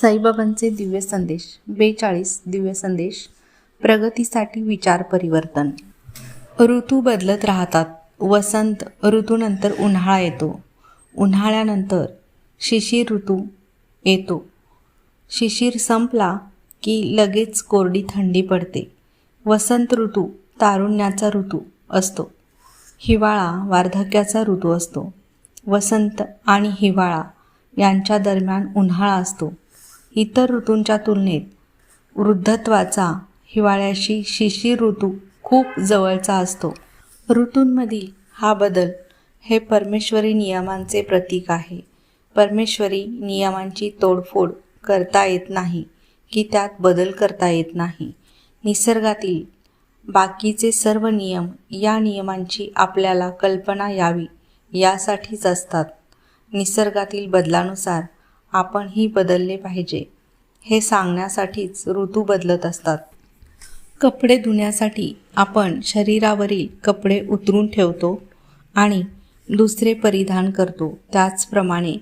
साईबाबांचे दिव्य संदेश बेचाळीस दिव्य संदेश प्रगतीसाठी विचार परिवर्तन. ऋतू बदलत राहतात. वसंत ऋतूनंतर उन्हाळा येतो. उन्हाळ्यानंतर शिशिर ऋतू येतो. शिशिर संपला की लगेच कोरडी थंडी पडते. वसंत ऋतू तारुण्याचा ऋतू असतो. हिवाळा वार्धक्याचा ऋतू असतो. वसंत आणि हिवाळा यांच्या दरम्यान उन्हाळा असतो. इतर ऋतूंच्या तुलनेत वृद्धत्वाचा हिवाळ्याशी शिशिर ऋतू खूप जवळचा असतो. ऋतूंमधील हा बदल हे परमेश्वरी नियमांचे प्रतीक आहे. परमेश्वरी नियमांची तोडफोड करता येत नाही की त्यात बदल करता येत नाही. निसर्गातील बाकीचे सर्व नियम या नियमांची आपल्याला कल्पना यावी यासाठीच असतात. निसर्गातील बदलानुसार आपणही बदलले पाहिजे. हे सांगण्यासाठीच ऋतू बदलत असतात. कपडे धुण्यासाठी आपण शरीरावरील कपडे उतरून ठेवतो आणि दुसरे परिधान करतो. त्याचप्रमाणे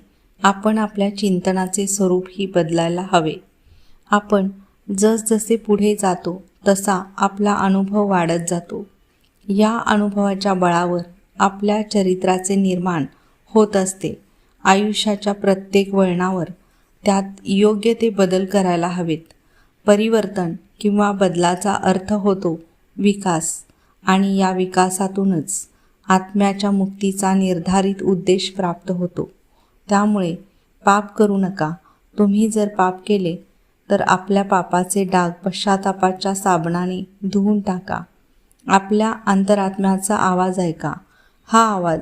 आपण आपल्या चिंतनाचे स्वरूपही बदलायला हवे. आपण जसजसे पुढे जातो तसा आपला अनुभव वाढत जातो. या अनुभवाच्या बळावर आपल्या चरित्राचे निर्माण होत असते. आयुष्याच्या प्रत्येक वळणावर त्यात योग्य ते बदल करायला हवेत. परिवर्तन किंवा बदलाचा अर्थ होतो विकास. आणि या विकासातूनच आत्म्याच्या मुक्तीचा निर्धारित उद्देश प्राप्त होतो. त्यामुळे पाप करू नका. तुम्ही जर पाप केले तर आपल्या पापाचे डाग पश्चातापाच्या साबणाने धुवून टाका. आपल्या अंतरात्म्याचा आवाज ऐका. हा आवाज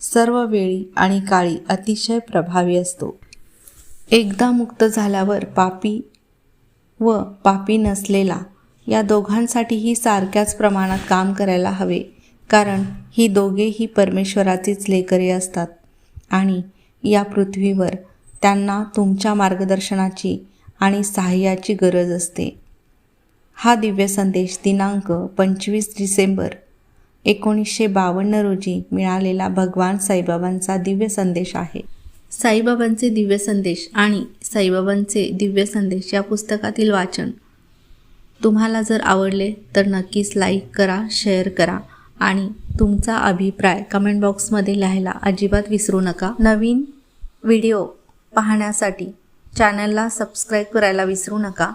सर्व वेळी आणि काळी अतिशय प्रभावी असतो. एकदा मुक्त झाल्यावर पापी व पापी नसलेला या दोघांसाठीही सारख्याच प्रमाणात काम करायला हवे कारण ही दोघेही परमेश्वराचीच लेकरे असतात आणि या पृथ्वीवर त्यांना तुमच्या मार्गदर्शनाची आणि सहाय्याची गरज असते. हा दिव्य संदेश दिनांक पंचवीस डिसेंबर एकोणीसशे बावन्न रोजी मिळालेला भगवान साईबाबांचा दिव्य संदेश आहे. साईबाबांचे दिव्य संदेश आणि साईबाबांचे दिव्य संदेश या पुस्तकातील वाचन. तुम्हाला जर आवडले तर नक्कीच लाईक करा शेअर करा आणि तुमचा अभिप्राय कमेंट बॉक्समध्ये लिहायला अजिबात विसरू नका. नवीन व्हिडिओ पाहण्यासाठी चॅनलला सबस्क्राईब करायला विसरू नका.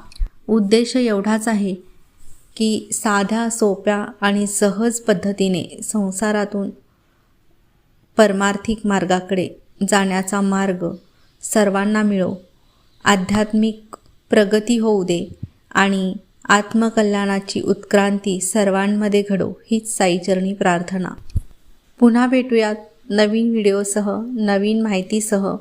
उद्देश एवढाच आहे की साध्या सोप्या आणि सहज पद्धतीने संसारातून परमार्थिक मार्गाकडे जाण्याचा मार्ग सर्वांना मिळो. आध्यात्मिक प्रगती होऊ दे आणि आत्मकल्याणाची उत्क्रांती सर्वांमध्ये घडो हीच साईचरणी प्रार्थना. पुन्हा भेटूयात नवीन व्हिडिओसह नवीन माहितीसह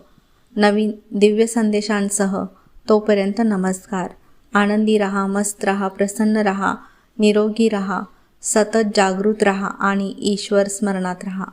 नवीन दिव्य संदेशांसह. तोपर्यंत नमस्कार. आनंदी रहा मस्त रहा प्रसन्न रहा निरोगी रहा सतत जागृत रहा आणि ईश्वर स्मरणात रहा.